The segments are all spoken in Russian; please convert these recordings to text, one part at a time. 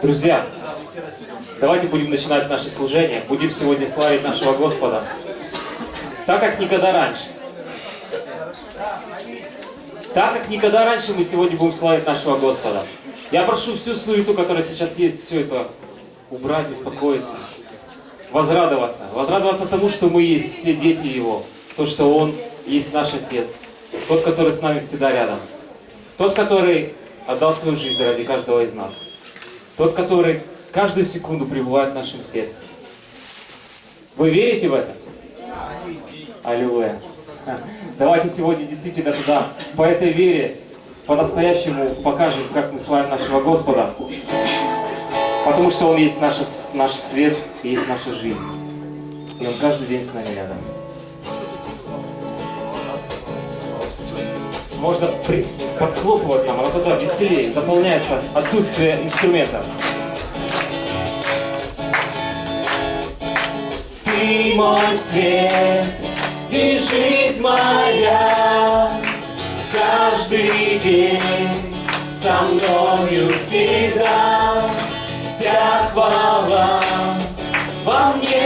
Друзья, давайте будем начинать наше служение. Будем сегодня славить нашего Господа. Так, как никогда раньше. Так, как никогда раньше мы сегодня будем славить нашего Господа. Я прошу всю суету, которая сейчас есть, все это убрать, успокоиться, возрадоваться. Возрадоваться тому, что мы есть все дети Его. То, что Он есть наш Отец. Тот, который с нами всегда рядом. Тот, который отдал свою жизнь ради каждого из нас. Тот, который каждую секунду пребывает в нашем сердце. Вы верите в это? Аллилуйя. Давайте сегодня действительно туда, по этой вере, по-настоящему покажем, как мы славим нашего Господа. Потому что Он есть наш, наш свет и есть наша жизнь. И Он каждый день с нами рядом. Можно при... подхлопывать нам, а тогда веселее, заполняется отсутствие инструментов. Ты мой свет и жизнь моя, каждый день со мною всегда. Вся хвала во мне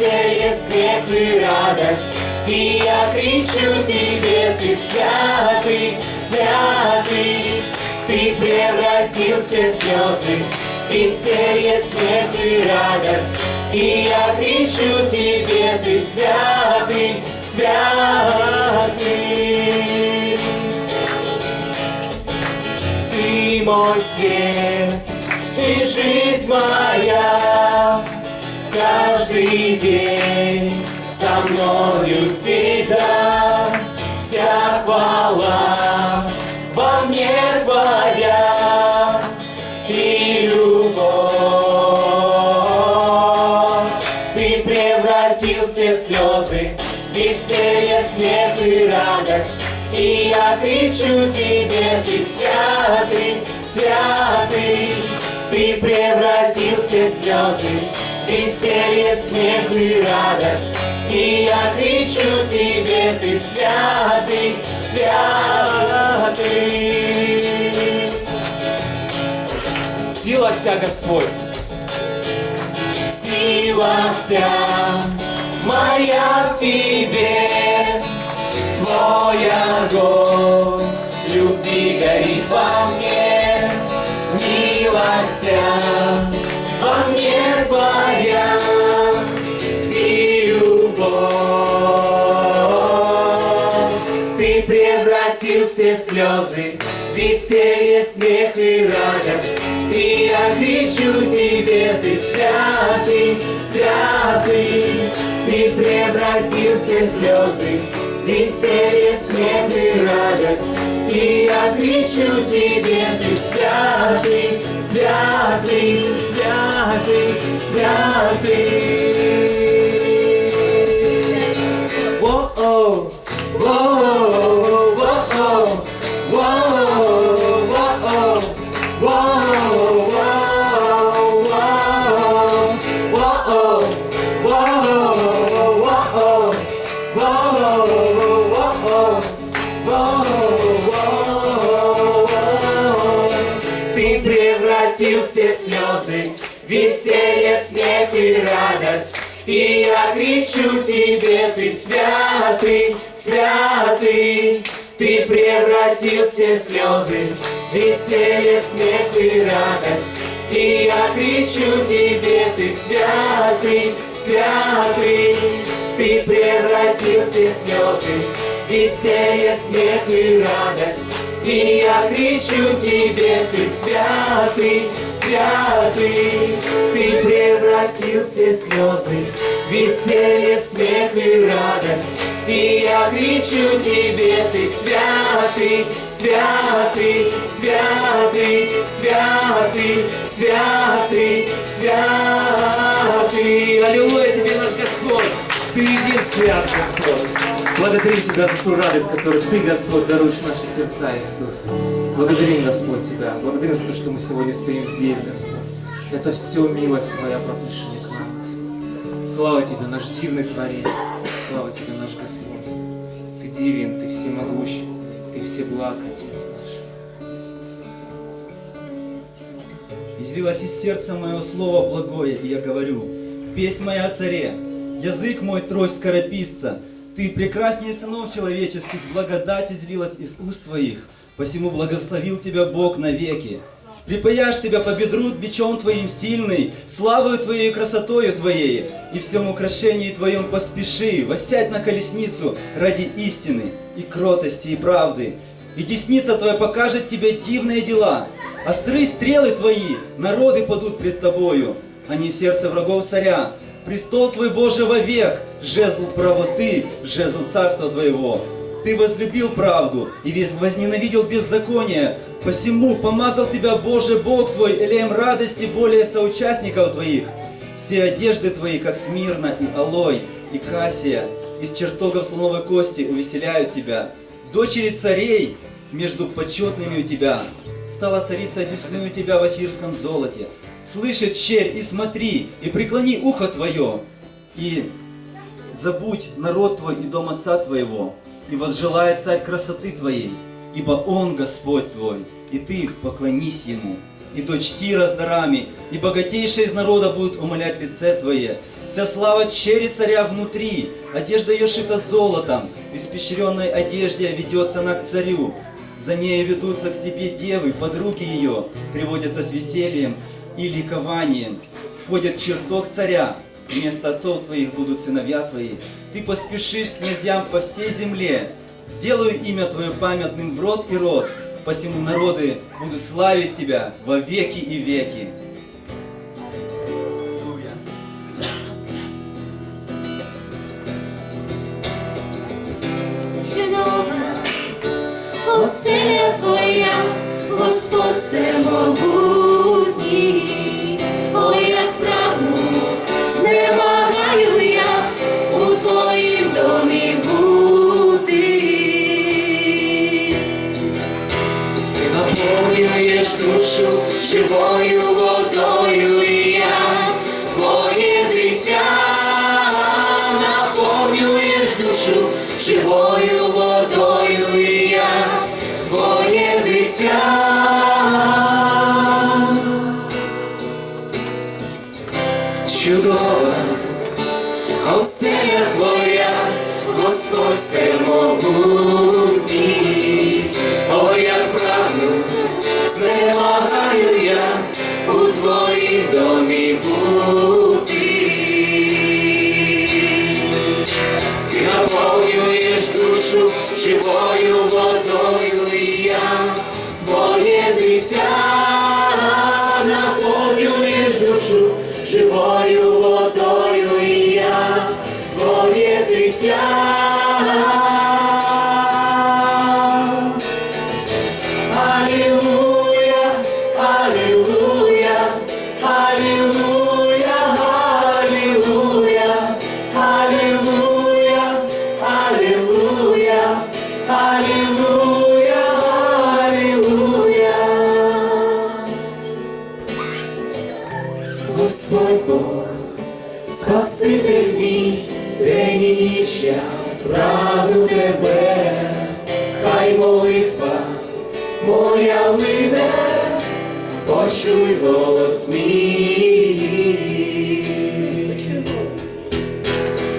веселье, смех и радость. И я кричу тебе, ты святый, святый. Ты превратился в слезы, веселье, смех и радость. И я кричу тебе, ты святый, святый. Ты мой свет и жизнь моя, каждый день со мною всегда. Вся хвала во мне твоя и любовь. Ты превратился в слезы, веселье, смех и радость. И я кричу тебе, ты святый, святый. Ты превратился в слезы, веселье, смех и радость. И я кричу тебе, ты святый, святый. Сила вся, Господь. Сила вся моя в тебе, Твой огонь любви горит во мне, Милость вся слезы, веселье, смех и радость. И я кричу тебе, ты святый, святый. Ты превратился в слезы, веселье, смех и радость. И я кричу тебе, ты святый, святый, святый, святый. Превратился в слезы, веселье, смех и радость. И я кричу тебе, ты святый, святый. Ты превратился в слезы, веселье, смех и радость. И я кричу тебе, ты святый, святый. Ты превратился в слезы, веселье, смех и радость. И я кричу тебе, ты святый, святый. Ты превратился в слезы, веселье, смех и радость. И я кричу тебе, ты святый, святый, святый, святый, святый, святый. Аллилуйя тебе, наш Господь. Ты един свят, Господь. Благодарим Тебя за ту радость, которую Ты, Господь, даруешь наши сердца, Иисус. Благодарим, Господь, Тебя. Благодарим за то, что мы сегодня стоим здесь, Господь. Это все милость Твоя, пропущенная к нам, Господь. Слава Тебе, наш дивный Творец. Слава Тебе, наш Господь. Ты дивен, Ты всемогущ, Ты всеблаг, Отец наш. Излилось из сердца моего слово благое, и я говорю, песнь моя о царе, язык мой трость скорописца, ты прекраснее сынов человеческих, благодать излилась из уст твоих, посему благословил тебя Бог навеки. Припаяшь себя по бедру бичом твоим сильный, славою твоей и красотою твоей, и всем украшении твоем поспеши, восядь на колесницу ради истины и кротости и правды. И десница твоя покажет тебе дивные дела. Остры стрелы твои, народы падут пред тобою, не сердце врагов царя. Престол твой Боже вовек, жезл правоты, жезл царства твоего. Ты возлюбил правду и весь возненавидел беззаконие. Посему помазал тебя Боже Бог твой, элеем радости более соучастников твоих. Все одежды твои, как смирно и алой, и кассия, из чертогов слоновой кости увеселяют тебя. Дочери царей между почетными у тебя. Стала царица одесную тебя в афирском золоте. Слышит черь и смотри, и преклони ухо твое, и забудь народ твой и дом отца твоего, и возжелает царь красоты твоей, ибо он Господь твой, и ты поклонись ему. И дочти раздарами, и богатейшие из народа будут умолять лице твое. Вся слава чери царя внутри, одежда ее шита золотом, в испещренной одежде ведется она к царю. За нею ведутся к тебе девы, подруги ее, приводятся с весельем и ликованием. Входят чертог царя, вместо отцов твоих будут сыновья твои. Ты поспешишь к князьям по всей земле. Сделаю имя твое памятным в род и род, посему народы будут славить тебя во веки и веки. Бог, Спаситель мій, день і ніч я прагну тебе, хай молитва моя лине, почуй голос мій.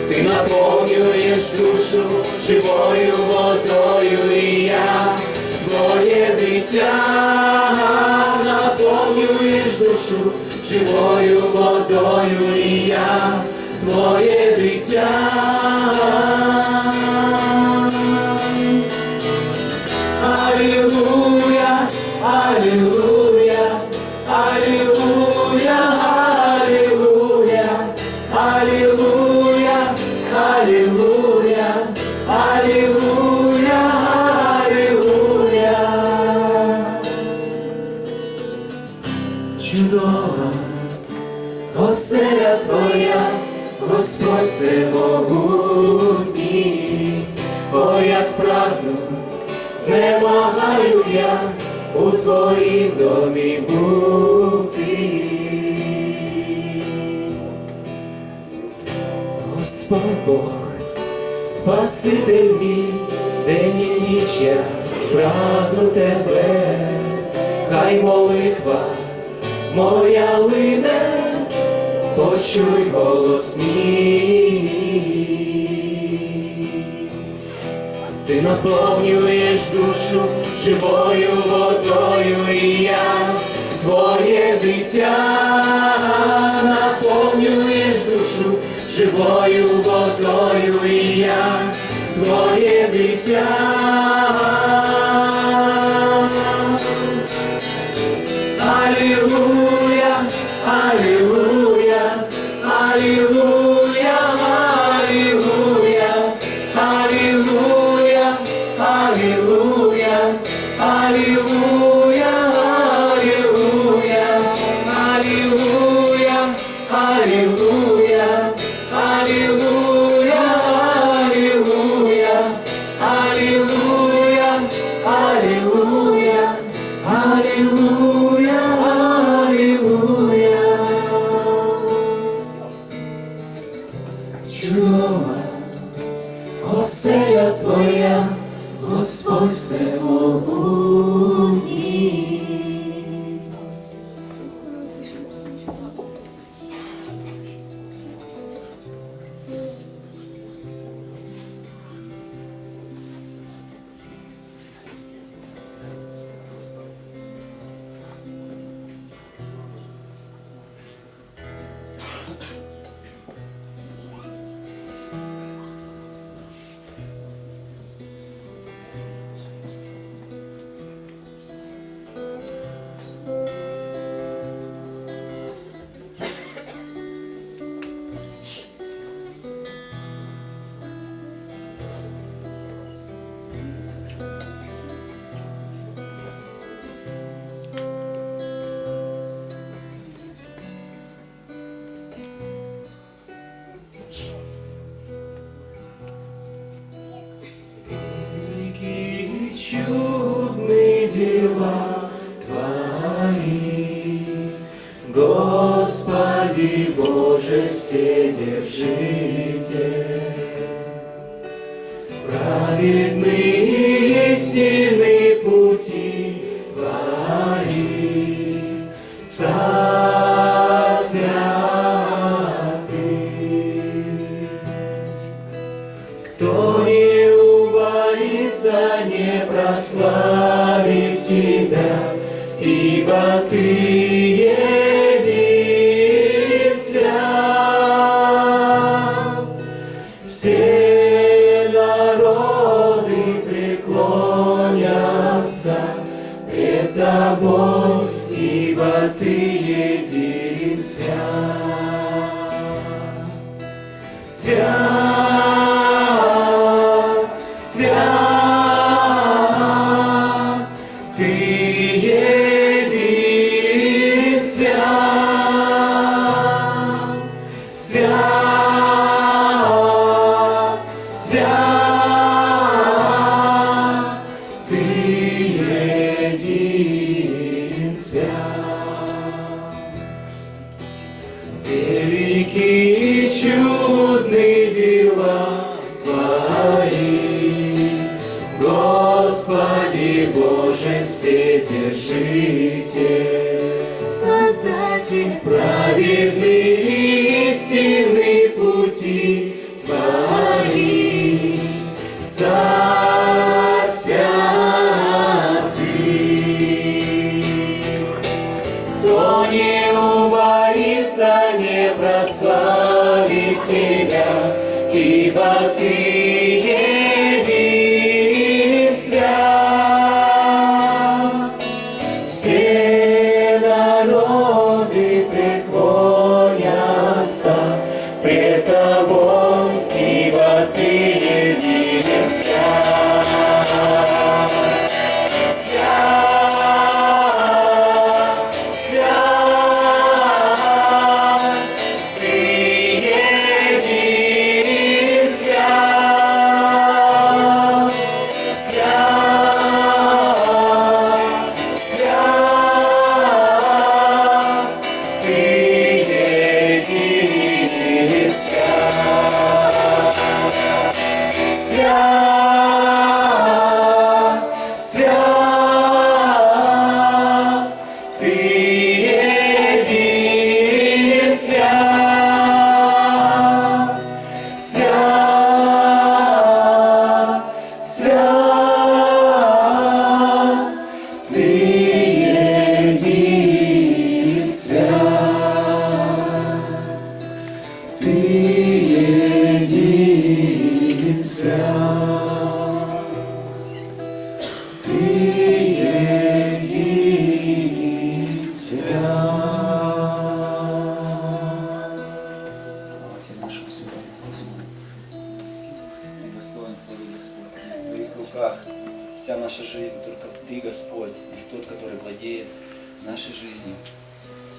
Ти наповнюєш душу живою водою, і я твоє дитя, Аллилуйя, Аллилуйя, Аллилуйя. Чудова оселя Твоя, Господь всемогутній, о, як прагну, знемагаю я у Твоїм домі бути. Господь Бог, Спаситель мій, день і ніч я прагну тебе, хай молитва моя лине, почуй голос мій. Ти наповнюєш душу живою водою, і я твоє дитя наповнюю. живою водою і я, твоє дитя.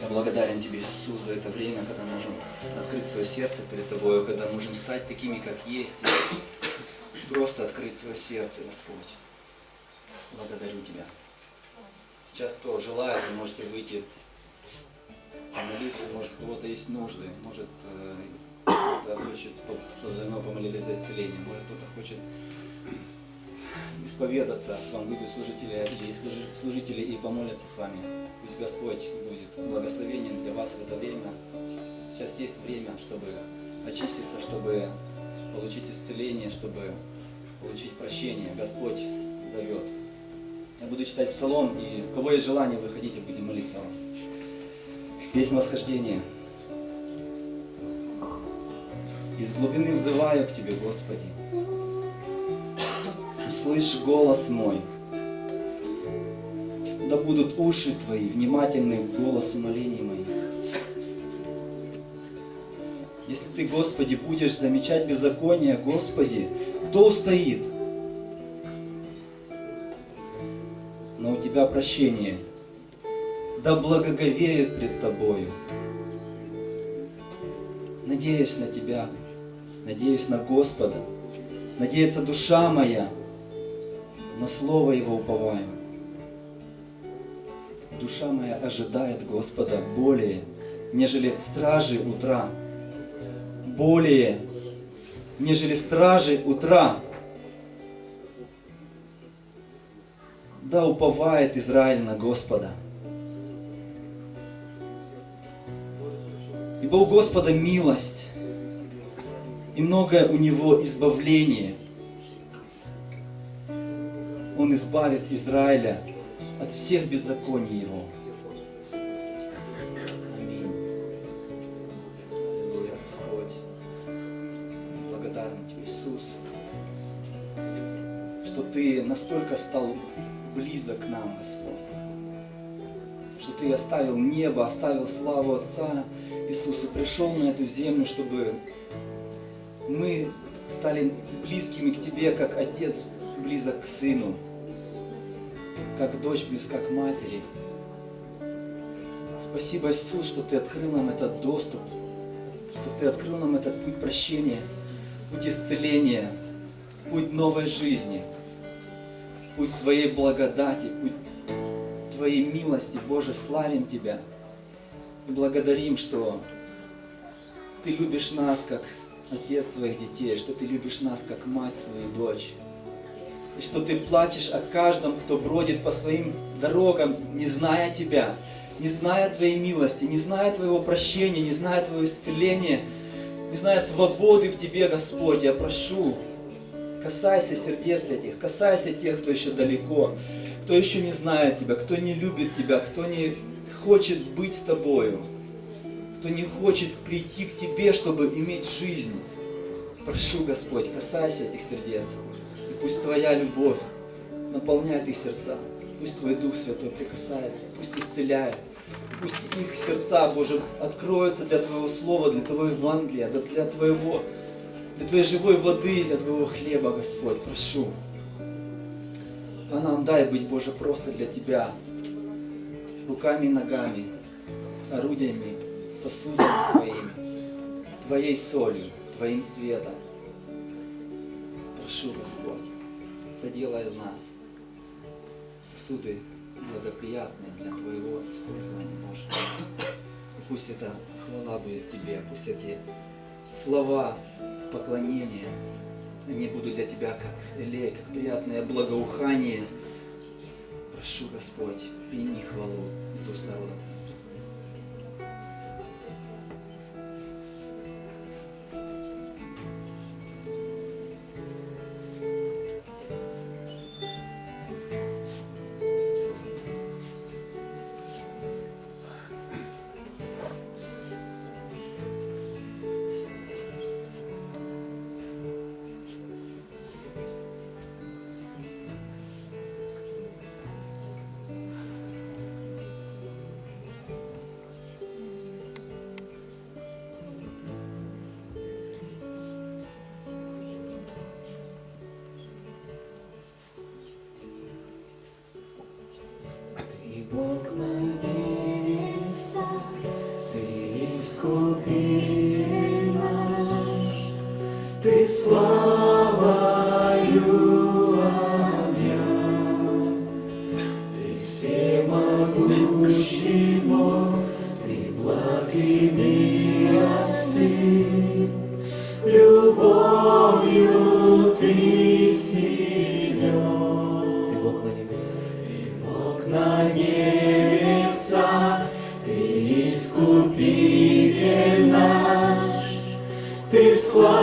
Благодарен Тебе, Иисус, за это время, когда можем открыть свое сердце перед Тобой, когда можем стать такими, как есть, и просто открыть свое сердце, Господь. Благодарю Тебя. Сейчас кто желает, вы можете выйти помолиться, может, кого-то есть нужды, может, э, кто-то хочет, кто за мной помолились за исцеление, может, кто-то хочет исповедаться, вам выйдут служители и служи- служители и помолятся с вами. Пусть Господь будет благословением для вас в это время. Сейчас есть время, чтобы очиститься, чтобы получить исцеление, чтобы получить прощение. Господь зовет. Я буду читать псалом, и у кого есть желание, выходите, будем молиться о вас. Песнь восхождения. Из глубины взываю к Тебе, Господи. Услышь голос мой. Да будут уши Твои внимательны к голосу молений моих. Если Ты, Господи, будешь замечать беззаконие, Господи, кто устоит? Но у Тебя прощение, да благоговеют пред Тобою. Надеюсь на Тебя, надеюсь на Господа, надеется душа моя, на Слово Его уповаю. Душа моя ожидает Господа более, нежели стражи утра. Более, нежели стражи утра. Да уповает Израиль на Господа. Ибо у Господа милость, и многое у Него избавление. Он избавит Израиля от всех беззаконий его. Аминь. Господь. Благодарен Тебе, Иисус, что Ты настолько стал близок к нам, Господь. Что Ты оставил небо, оставил славу Отца, Иисус, пришел на эту землю, чтобы мы стали близкими к Тебе, как Отец близок к Сыну, как дочь близка к матери. Спасибо, Иисус, что Ты открыл нам этот доступ, что Ты открыл нам этот путь прощения, путь исцеления, путь новой жизни, путь Твоей благодати, путь Твоей милости. Боже, славим Тебя и благодарим, что Ты любишь нас, как отец своих детей, что Ты любишь нас, как мать свою дочь. Что Ты плачешь о каждом, кто бродит по своим дорогам, не зная Тебя, не зная Твоей милости, не зная Твоего прощения, не зная Твоего исцеления, не зная свободы в Тебе, Господь. Я прошу, касайся сердец этих, касайся тех, кто еще далеко, кто еще не знает Тебя, кто не любит Тебя, кто не хочет быть с Тобою, кто не хочет прийти к Тебе, чтобы иметь жизнь. Прошу, Господь, касайся этих сердец. Пусть Твоя любовь наполняет их сердца. Пусть Твой Дух Святой прикасается, пусть исцеляет. Пусть их сердца, Боже, откроются для Твоего Слова, для Твоего Евангелия, для Твоего, для Твоей живой воды, для Твоего хлеба, Господь, прошу. А нам дай быть, Боже, просто для Тебя, руками и ногами, орудиями, сосудами Твоими, Твоей солью, Твоим светом. Прошу, Господь, соделай из нас сосуды благоприятные для Твоего использования, Боже. Пусть это хвала будет Тебе, пусть эти слова поклонения, они будут для Тебя как элей, как приятное благоухание. Прошу, Господь, прими хвалу из уст народа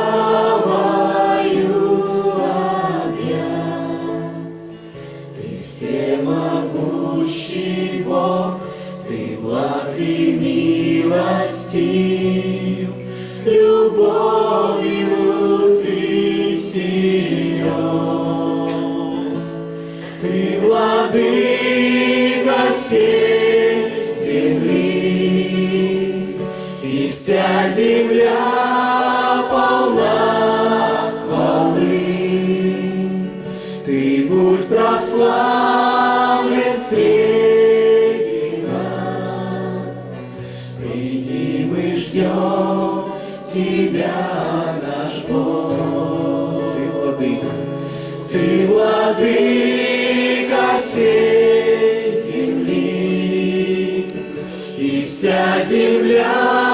тобою опять. Ты всемогущий Бог, Ты благ и Любовью Ты силен. Ты владык Ты владика всей земли, и вся земля.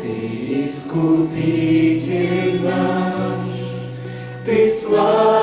Ты искупитель наш, Ты слава.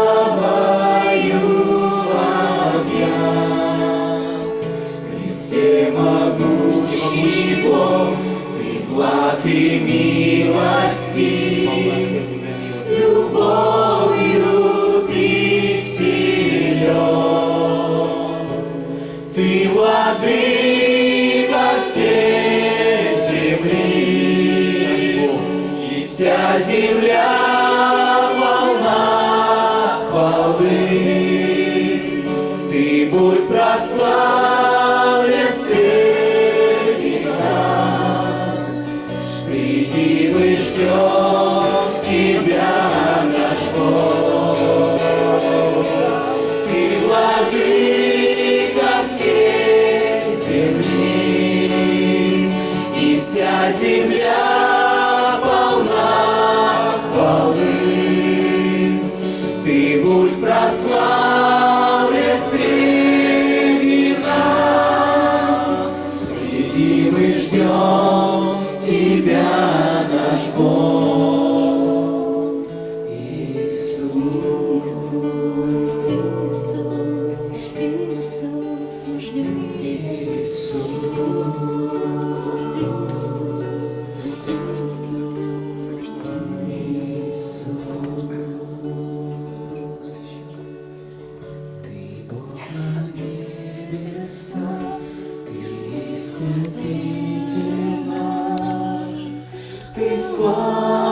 слава.